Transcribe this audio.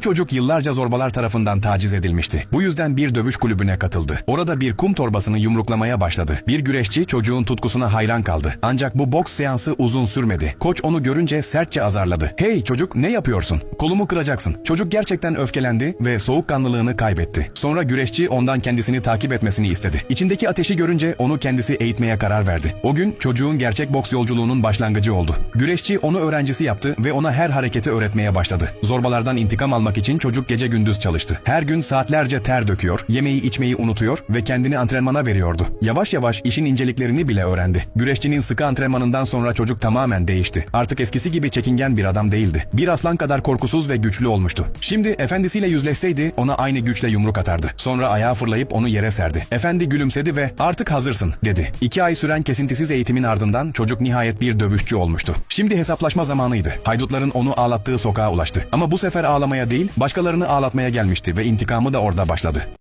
Çocuk yıllarca zorbalar tarafından taciz edilmişti. Bu yüzden bir dövüş kulübüne katıldı. Orada bir kum torbasını yumruklamaya başladı. Bir güreşçi çocuğun tutkusuna hayran kaldı. Ancak bu boks seansı uzun sürmedi. Koç onu görünce sertçe azarladı. Hey çocuk ne yapıyorsun? Kolumu kıracaksın. Çocuk gerçekten öfkelendi ve soğukkanlılığını kaybetti. Sonra güreşçi ondan kendisini takip etmesini istedi. İçindeki ateşi görünce onu kendisi eğitmeye karar verdi. O gün çocuğun gerçek boks yolculuğunun başlangıcı oldu. Güreşçi onu öğrencisi yaptı ve ona her hareketi öğretmeye başladı. Zorbalardan intikam almak için çocuk gece gündüz çalıştı. Her gün saatlerce ter döküyor, yemeği içmeyi unutuyor ve kendini antrenmana veriyordu. Yavaş yavaş işin inceliklerini bile öğrendi. Güreşçinin sıkı antrenmanından sonra çocuk tamamen değişti. Artık eskisi gibi çekingen bir adam değildi. Bir aslan kadar korkusuz ve güçlü olmuştu. Şimdi efendisiyle yüzleşseydi ona aynı güçle yumruk atardı. Sonra ayağa fırlayıp onu yere serdi. Efendi gülümsedi ve artık hazırsın dedi. İki ay süren kesintisiz eğitimin ardından çocuk nihayet bir dövüşçü olmuştu. Şimdi hesaplaşma zamanıydı. Haydutların onu ağlattığı sokağa ulaştı. Ama bu sefer ağlamaya değil başkalarını ağlatmaya gelmişti ve intikamı da orada başladı.